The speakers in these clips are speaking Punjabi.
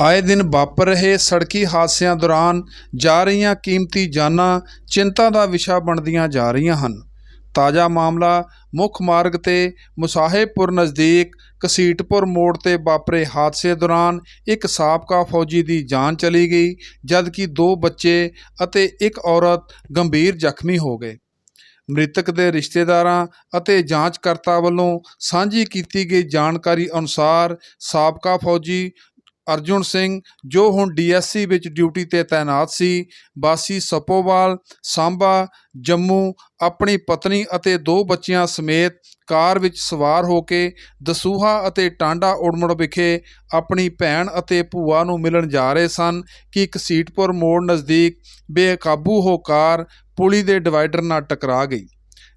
ਆਏ ਦਿਨ ਵਾਪਰ ਰਹੇ ਸੜਕੀ ਹਾਦਸਿਆਂ ਦੌਰਾਨ ਜਾ ਰਹੀਆਂ ਕੀਮਤੀ ਜਾਨਾਂ ਚਿੰਤਾ ਦਾ ਵਿਸ਼ਾ ਬਣਦੀਆਂ ਜਾ ਰਹੀਆਂ ਹਨ। ਤਾਜ਼ਾ ਮਾਮਲਾ ਮੁੱਖ ਮਾਰਗ ਤੇ ਮੁਸਾਹਿਬਪੁਰ ਨਜ਼ਦੀਕ ਕਸੀਟਪੁਰ ਮੋੜ ਤੇ ਵਾਪਰੇ ਹਾਦਸੇ ਦੌਰਾਨ ਇੱਕ ਸਾਬਕਾ ਫੌਜੀ ਦੀ ਜਾਨ ਚਲੀ ਗਈ, ਜਦਕਿ ਦੋ ਬੱਚੇ ਅਤੇ ਇੱਕ ਔਰਤ ਗੰਭੀਰ ਜ਼ਖਮੀ ਹੋ ਗਏ। ਮ੍ਰਿਤਕ ਦੇ ਰਿਸ਼ਤੇਦਾਰਾਂ ਅਤੇ ਜਾਂਚਕਰਤਾ ਵੱਲੋਂ ਸਾਂਝੀ ਕੀਤੀ ਗਈ ਜਾਣਕਾਰੀ ਅਨੁਸਾਰ ਸਾਬਕਾ ਫੌਜੀ ਅਰਜੁਨ ਸਿੰਘ, ਜੋ ਹੁਣ ਡੀਐਸਸੀ ਵਿੱਚ ਡਿਊਟੀ ਤੇ ਤਾਇਨਾਤ ਸੀ ਬਾਸੀ ਸਪੋਵਾਲ, ਸਾਂਬਾ, ਜੰਮੂ, ਆਪਣੀ ਪਤਨੀ ਅਤੇ ਦੋ ਬੱਚਿਆਂ ਸਮੇਤ ਕਾਰ ਵਿੱਚ ਸਵਾਰ ਹੋ ਕੇ ਦਸੂਹਾ ਅਤੇ ਟਾਂਡਾ ਉੜਮੁੜ ਵਿਖੇ ਆਪਣੀ ਭੈਣ ਅਤੇ ਭੂਆ ਨੂੰ ਮਿਲਣ ਜਾ ਰਹੇ ਸਨ ਕਿ ਇੱਕ ਸੀਟਪੁਰ ਮੋੜ ਨਜ਼ਦੀਕ ਬੇਕਾਬੂ ਹੋ ਕਾਰ ਪੁਲੀ ਦੇ ਡਿਵਾਈਡਰ ਨਾਲ ਟਕਰਾ ਗਈ।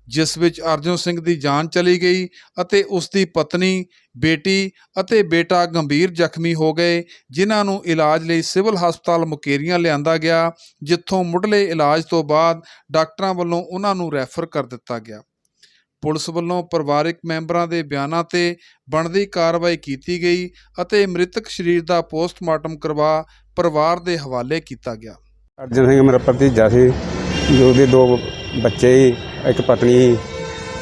ਜਿਸ ਵਿੱਚ ਅਰਜੁਨ ਸਿੰਘ ਦੀ ਜਾਨ ਚਲੀ ਗਈ ਅਤੇ ਉਸ ਦੀ ਪਤਨੀ, ਬੇਟੀ ਅਤੇ ਬੇਟਾ ਗੰਭੀਰ ਜ਼ਖਮੀ ਹੋ ਗਏ, ਜਿਨ੍ਹਾਂ ਨੂੰ ਇਲਾਜ ਲਈ ਸਿਵਲ ਹਸਪਤਾਲ ਮੁਕੇਰੀਆਂ ਲਿਆਂਦਾ ਗਿਆ, ਜਿੱਥੋਂ ਮੁੱਢਲੇ ਇਲਾਜ ਤੋਂ ਬਾਅਦ ਡਾਕਟਰਾਂ ਵੱਲੋਂ ਉਹਨਾਂ ਨੂੰ ਰੈਫਰ ਕਰ ਦਿੱਤਾ ਗਿਆ। ਪੁਲਿਸ ਵੱਲੋਂ ਪਰਿਵਾਰਕ ਮੈਂਬਰਾਂ ਦੇ ਬਿਆਨਾਂ ਤੇ ਬਣਦੀ ਕਾਰਵਾਈ ਕੀਤੀ ਗਈ ਅਤੇ ਮ੍ਰਿਤਕ ਸਰੀਰ ਦਾ ਪੋਸਟਮਾਰਟਮ ਕਰਵਾ ਪਰਿਵਾਰ ਦੇ ਹਵਾਲੇ ਕੀਤਾ ਗਿਆ। ਅਰਜਨ ਸਿੰਘ ਮੇਰਾ ਭਤੀਜਾ ਸੀ, ਜੋ ਉਹਦੇ ਦੋ ਬੱਚੇ ਸੀ। ਇੱਕ ਪਤਨੀ ਸੀ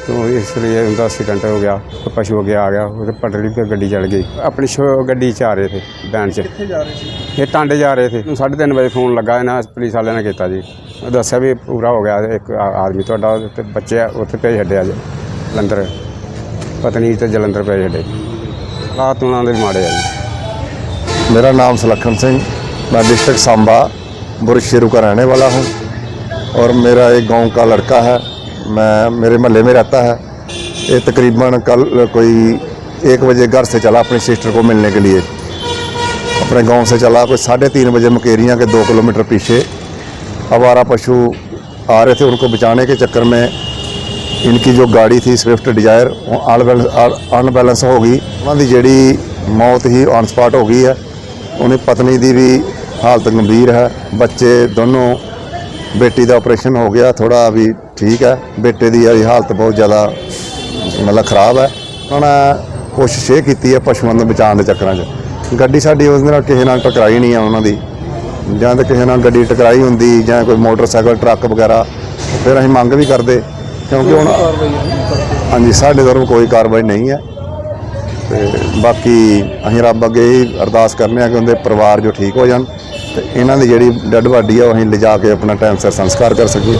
ਤੋਂ ਇਸ ਲਈ ਉਹਦਾ ਐਕਸੀਡੈਂਟ ਹੋ ਗਿਆ ਕੋਈ ਪਸ਼ੂ ਅੱਗੇ ਆ ਗਿਆ ਉਹਦੇ ਪਟੜੀ ਤੇ ਗੱਡੀ ਚੜ ਗਈ ਆਪਣੀ ਸ਼ੋ ਗੱਡੀ 'ਚ ਆ ਰਹੇ ਥੇ ਵੈਨ 'ਚ ਕਿੱਥੇ ਜਾ ਰਹੇ ਸੀ ਇਹ ਟਾਂਡੇ ਜਾ ਰਹੇ ਥੇ 3:30 ਵਜੇ ਫੋਨ ਲੱਗਾ ਇਹਨਾਂ ਪੁਲਿਸ ਵਾਲਿਆਂ ਨੇ ਕੀਤਾ ਜੀ ਉਹ ਦੱਸਿਆ ਵੀ ਪੂਰਾ ਹੋ ਗਿਆ ਇੱਕ ਆ- ਆਦਮੀ ਤੁਹਾਡਾ ਤੇ ਬੱਚੇ ਆ, ਉੱਥੇ ਭੇਜ ਛੱਡਿਆ ਜੀ ਜਲੰਧਰ ਪਤਨੀ ਤੇ ਜਲੰਧਰ ਭੇਜ ਛੱਡੇ ਹਾਲਾਤ ਉਹਨਾਂ ਦੇ ਮਾੜੇ ਆ ਜੀ मेरा नाम सुलक्षण सिंह मैं डिस्ट्रिक्ट सांबा बुरशेरू का रहने वाला हूँ और मेरा एक गांव का लड़का है मैं मेरे महल्ले में रहता है ये तकरीबन कल कोई एक बजे घर से चला अपनी सिस्टर को मिलने के लिए अपने गांव से चला कोई साढ़े तीन बजे मुकेरियाँ के दो किलोमीटर पीछे आवारा पशु आ रहे थे उनको बचाने के चक्कर में इनकी जो गाड़ी थी स्विफ्ट डिजायर अनबैलेंस हो गई उन्होंने ਜਿਹੜੀ ਮੌਤ ਹੀ ਔਨ ਸਪਾਟ ਹੋ ਗਈ ਹੈ ਉਹਨੇ ਪਤਨੀ ਦੀ ਵੀ ਹਾਲਤ ਗੰਭੀਰ ਹੈ ਬੱਚੇ ਦੋਨੋਂ ਬੇਟੀ ਦਾ ਆਪਰੇਸ਼ਨ ਹੋ ਗਿਆ ਥੋੜਾ ਵੀ ਠੀਕ ਹੈ। ਬੇਟੇ ਦੀ ਜਿਹੜੀ ਹਾਲਤ ਬਹੁਤ ਜ਼ਿਆਦਾ ਮਤਲਬ ਖਰਾਬ ਹੈ। ਉਹਨਾਂ ਕੋਸ਼ਿਸ਼ ਇਹ ਕੀਤੀ ਹੈ ਪਸ਼ੂਆਂ ਨੂੰ ਬਚਾਉਣ ਦੇ ਚੱਕਰਾਂ 'ਚ। ਗੱਡੀ ਸਾਡੀ ਉਸ ਨਾਲ ਕਿਸੇ ਨਾਲ ਟਕਰਾਈ ਨਹੀਂ ਆ ਉਹਨਾਂ ਦੀ। ਜਾਂ ਤਾਂ ਕਿਸੇ ਨਾਲ ਗੱਡੀ ਟਕਰਾਈ ਹੁੰਦੀ, ਜਾਂ ਕੋਈ ਮੋਟਰਸਾਈਕਲ, ਟਰੱਕ ਵਗੈਰਾ, ਫਿਰ ਅਸੀਂ ਮੰਗ ਵੀ ਕਰਦੇ। ਕਿਉਂਕਿ ਹੁਣ ਹਾਂਜੀ, ਸਾਡੇ ਵੱਲੋਂ ਕੋਈ ਕਾਰਵਾਈ ਨਹੀਂ ਹੈ। ਤੇ ਬਾਕੀ ਅਸੀਂ ਰੱਬ ਅੱਗੇ ਹੀ ਅਰਦਾਸ ਕਰਨੇ ਆ ਕਿ ਉਹਦੇ ਪਰਿਵਾਰ ਜੋ ਠੀਕ ਹੋ ਜਾਣ। ਤੇ ਇਹਨਾਂ ਦੀ ਜਿਹੜੀ ਡੈੱਡ ਬਾਡੀ ਆ, ਉਹ ਅਸੀਂ ਲਿਜਾ ਕੇ ਆਪਣਾ ਟਾਈਮ ਸਿਰ ਸੰਸਕਾਰ ਕਰ ਸਕੀਏ।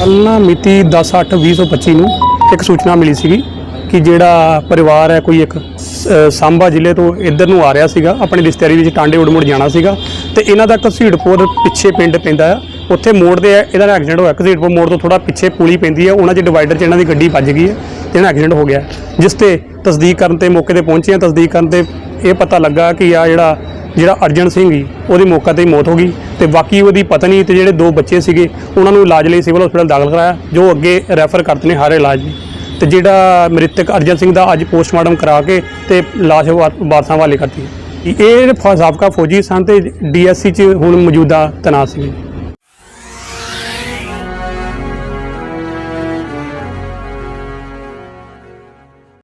ਕੱਲ੍ਹ ਨਾ ਮਿਤੀ 10/8/2025 ਨੂੰ ਇੱਕ ਸੂਚਨਾ ਮਿਲੀ ਸੀਗੀ ਕਿ ਜਿਹੜਾ ਪਰਿਵਾਰ ਹੈ, ਕੋਈ ਇੱਕ ਸ- ਸਾਂਬਾ ਜ਼ਿਲ੍ਹੇ ਤੋਂ ਇੱਧਰ ਨੂੰ ਆ ਰਿਹਾ ਸੀਗਾ, ਆਪਣੀ ਰਿਸ਼ਤੇਦਾਰੀ ਵਿੱਚ ਟਾਂਡੇ ਉੜਮੁੜ ਜਾਣਾ ਸੀਗਾ ਤੇ ਇਹਨਾਂ ਦਾ ਘਸੀੜਪੁਰ ਪਿੱਛੇ ਪਿੰਡ ਪੈਂਦਾ ਆ। ਉੱਥੇ ਮੋੜ ਦੇ ਇਹਦਾ ਐਕਸੀਡੈਂਟ ਹੋਇਆ ਘਸੀੜਪੁਰ ਮੋੜ ਤੋਂ ਥੋੜਾ ਪਿੱਛੇ ਪੁਲੀ ਪੈਂਦੀ ਹੈ ਉਹਨਾਂ 'ਚ ਡਿਵਾਈਡਰ 'ਚ ਇਹਨਾਂ ਦੀ ਗੱਡੀ ਵੱਜ ਗਈ ਹੈ ਤੇ ਇਹਨਾਂ ਐਕਸੀਡੈਂਟ ਹੋ ਗਿਆ। ਜਿਸ ਤੇ ਤਸਦੀਕ ਕਰਨ ਤੇ ਮੌਕੇ ਤੇ ਪਹੁੰਚੇ ਆ, ਤਸਦੀਕ ਕਰਨ ਤੇ ਇਹ ਪਤਾ ਲੱਗਾ ਕਿ ਆ ਜਿਹੜਾ ਜਿਹੜਾ ਅਰਜਨ ਸਿੰਘ ਸੀ ਉਹਦੀ ਮੌਕੇ ਤੇ ਹੀ ਮੌਤ ਹੋ ਗਈ ਤੇ ਬਾਕੀ ਉਹਦੀ ਪਤਨੀ ਤੇ ਜਿਹੜੇ ਦੋ ਬੱਚੇ ਸੀਗੇ, ਉਹਨਾਂ ਨੂੰ ਇਲਾਜ ਲਈ ਸਿਵਲ ਹਸਪਤਾਲ ਦਾਖਲ ਕਰਾਇਆ, ਜੋ ਅੱਗੇ ਰੈਫਰ ਕਰਤੇ ਨੇ ਹਰ ਇਲਾਜ ਲਈ। ਤੇ ਜਿਹੜਾ ਮ੍ਰਿਤਕ ਅਰਜਨ ਸਿੰਘ ਦਾ ਅੱਜ ਪੋਸਟਮਾਰਟਮ ਕਰਾ ਕੇ ਤੇ ਲਾਸ਼ ਵਾ- ਵਾਰਸਾਂ ਵਾਲੇ ਕਰਤੀ ਇਹ ਫ- ਸਾਬਕਾ ਫੌਜੀ ਸਨ ਤੇ ਡੀਐਸਸੀ ਚ ਹੁਣ ਮੌਜੂਦਾ ਤੈਨਾਤ ਸੀ